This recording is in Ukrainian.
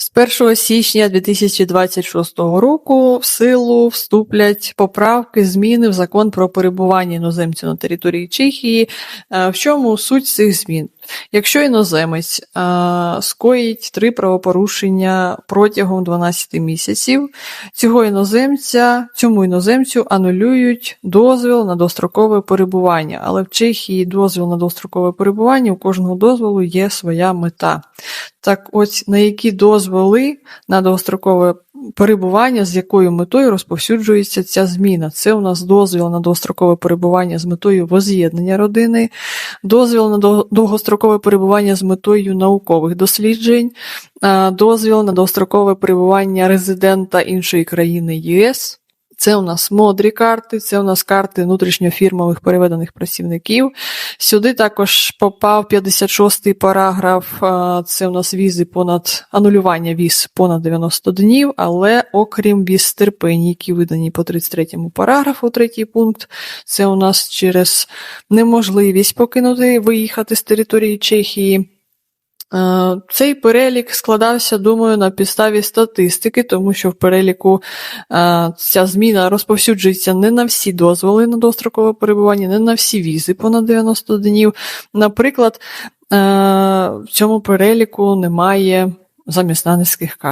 З 1 січня 2026 року в силу вступлять поправки, зміни в закон про перебування іноземців на території Чехії. Е, В чому суть цих змін? Якщо іноземець е, скоїть три правопорушення протягом 12 місяців, цього іноземця, цьому іноземцю анулюють дозвіл на дострокове перебування. Але в Чехії дозвіл на дострокове перебування у кожного дозволу є своя мета. Так ось на які дозволи на довгострокове перебування, з якою метою розповсюджується ця зміна. Це у нас дозвіл на довгострокове перебування з метою воз'єднання родини, дозвіл на довгострокове перебування з метою наукових досліджень, дозвіл на довгострокове перебування резидента іншої країни ЄС. Це у нас модрі карти, це у нас карти внутрішньофірмових переведених працівників. Сюди також попав 56-й параграф. Це у нас візи понад анулювання віз понад 90 днів, але окрім віз терпень, які видані по 33-му параграфу, третій пункт, це у нас через неможливість покинути виїхати з території Чехії. Е, Цей перелік складався, думаю, на підставі статистики, тому що в переліку е, ця зміна розповсюджується не на всі дозволи на дострокове перебування, не на всі візи понад 90 днів. Наприклад, е, в цьому переліку немає замість нанецьких карт.